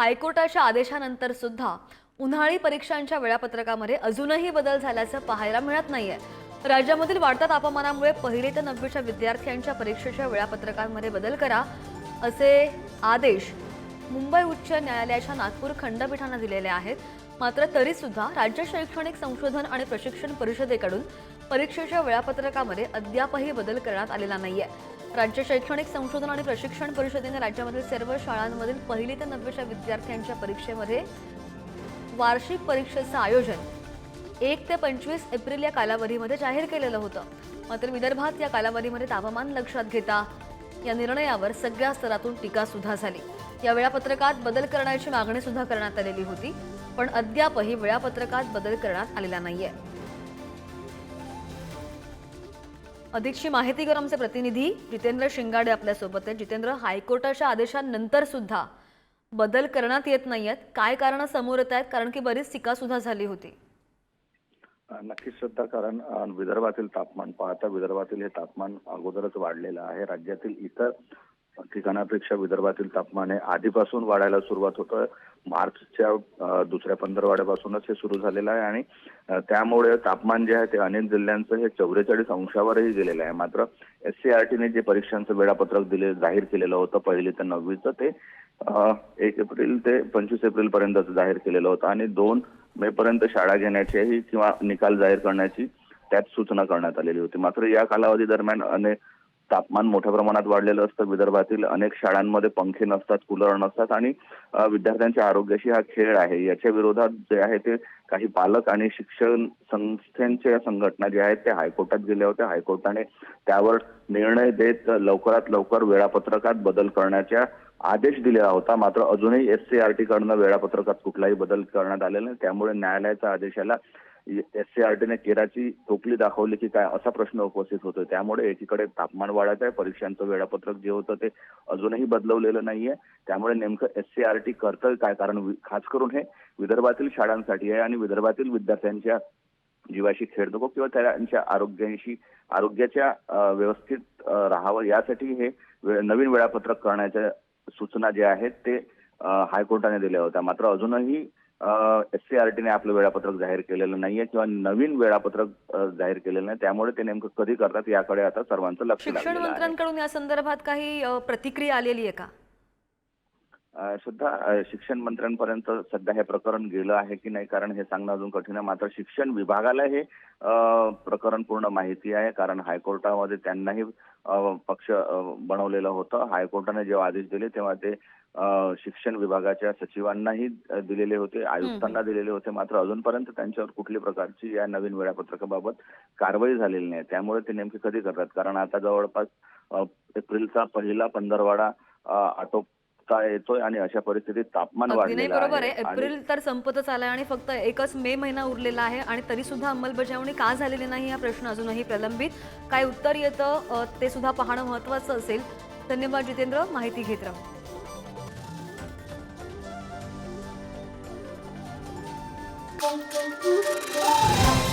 हायकोर्टाच्या आदेशानंतर सुद्धा उन्हाळी परीक्षांच्या वेळापत्रकामध्ये अजूनही बदल झाल्याचं पाहायला मिळत नाहीये. राज्यामधील वाढत्या तापमानामुळे पहिली ते नववीच्या विद्यार्थ्यांच्या परीक्षेच्या वेळापत्रकांमध्ये बदल करा असे आदेश मुंबई उच्च न्यायालयाच्या नागपूर खंडपीठानं दिलेले आहेत. मात्र तरी सुद्धा राज्य शैक्षणिक संशोधन आणि प्रशिक्षण परिषदेकडून परीक्षेच्या वेळापत्रकामध्ये अद्यापही बदल करण्यात आलेला नाहीये. राज्य शैक्षणिक संशोधन आणि प्रशिक्षण परिषदेने राज्यामधील सर्व शाळांमधील पहिली ते नववीच्या विद्यार्थ्यांच्या परीक्षेमध्ये वार्षिक परीक्षेचं आयोजन एक ते पंचवीस एप्रिल या कालावधीमध्ये जाहीर केलेलं होतं. मात्र विदर्भात या कालावधीमध्ये तापमान लक्षात घेता या निर्णयावर सगळ्या स्तरातून टीका सुद्धा झाली. या वेळापत्रकात बदल करण्याची मागणी सुद्धा करण्यात आलेली होती पण अद्यापही वेळापत्रकात बदल करण्यात आलेला नाहीये. अधिकची माहिती आमचे प्रतिनिधी जितेंद्र शिंगाडे आपल्यासोबत आहेत. जितेंद्र हायकोर्टाच्या आदेशानंतर सुद्धा बदल करण्यात येत नाही आहेत काय कारण समोर येत आहेत? कारण की बरीच टीका सुद्धा झाली होती. नक्कीच सुद्धा कारण विदर्भातील तापमान पाहता विदर्भातील हे तापमान अगोदरच वाढलेलं आहे. राज्यातील इतर ठिकाणापेक्षा विदर्भातील तापमान हे आधीपासून वाढायला सुरुवात होतं मार्चच्या दुसऱ्या पंधरवाड्यापासूनच हे सुरू झालेलं आहे आणि त्यामुळे तापमान जे आहे ते अनेक जिल्ह्यांचं हे चौवेचाळीस अंशावरही गेलेलं आहे. मात्र एस सी आर टीने जे परीक्षांचं वेळापत्रक दिले जाहीर केलेलं होतं पहिली ते नववीचं ते एक एप्रिल ते पंचवीस एप्रिल पर्यंतच जाहीर केलेलं होतं आणि दोन मे पर्यंत शाळा घेण्याचीही किंवा निकाल जाहीर करण्याची त्यात सूचना करण्यात आलेली होती. मात्र या कालावधी दरम्यान अनेक तापमान मोठ्या प्रमाणात वाढलेलं असतं. विदर्भातील अनेक शाळांमध्ये पंखे नसतात कूलर नसतात आणि विद्यार्थ्यांच्या आरोग्याशी हा खेळ आहे. याच्या विरोधात जे आहे ते काही पालक आणि शिक्षण संस्थांच्या संघटना ज्या आहेत त्या हायकोर्टात गेल्या होत्या. हायकोर्टाने त्यावर निर्णय देत लवकरात लवकर वेळापत्रकात बदल करण्याच्या आदेश दिलेला होता. मात्र अजूनही एस सी आर टी कडनं वेळापत्रकात कुठलाही बदल करण्यात आलेला नाही. त्यामुळे न्यायालयाच्या आदेशाला एस आर टीने केराची टोपली दाखवली की काय असा प्रश्न उपस्थित होतो त्यामुळे एकीकडे तापमान वाढत आहे परीक्षांचं वेळापत्रक जे होतं ते अजूनही बदलवलेलं नाहीये. त्यामुळे नेमकं एस आर टी करतं काय कारण? वि- खास करून हे विदर्भातील शाळांसाठी आहे आणि विदर्भातील विद्यार्थ्यांच्या जीवाशी खेळ नको किंवा त्यांच्या आरोग्याशी आरोग्याच्या व्यवस्थित राहावं यासाठी हे नवीन वेळापत्रक करण्याच्या सूचना ज्या आहेत ते हायकोर्टाने दिल्या होत्या. मात्र अजूनही एस सी आर टीने आपलं वेळापत्रक जाहीर केलेलं नाहीये किंवा नवीन वेळापत्रक जाहीर केलेलं नाही. त्यामुळे ते नेमकं कधी करतात याकडे आता सर्वांचं लक्ष शिक्षण मंत्र्यांकडून या संदर्भात काही प्रतिक्रिया आलेली आहे का? सुद्धा शिक्षण मंत्र्यांपर्यंत सध्या हे प्रकरण गेलं आहे की नाही? कारण हे सांगणं अजून कठीण आहे. मात्र शिक्षण विभागाला हे प्रकरण पूर्ण माहिती आहे. कारण हायकोर्टामध्ये त्यांनाही पक्ष बनवलेलं होतं. हायकोर्टाने जेव्हा आदेश दिले तेव्हा ते शिक्षण विभागाच्या सचिवांनाही दिलेले होते आयुक्तांना दिलेले होते. मात्र अजूनपर्यंत त्यांच्यावर कुठली प्रकारची या नवीन वेळापत्रकाबाबत कारवाई झालेली नाही. त्यामुळे ते नेमके कधी करतात? कारण आता जवळपास एप्रिलचा पहिला पंधरवाडा अ, आटोपता येतोय आणि अशा परिस्थितीत तापमान नाही वाढलेलं बरोबर आहे एप्रिल तर संपतच आलाय आणि फक्त एकच मे महिना उरलेला आहे आणि तरी सुद्धा अंमलबजावणी का झालेली नाही हा प्रश्न अजूनही प्रलंबित. काय उत्तर येतं ते सुद्धा पाहणं महत्वाचं असेल. धन्यवाद जितेंद्र माहिती घेत राहू. Thank you.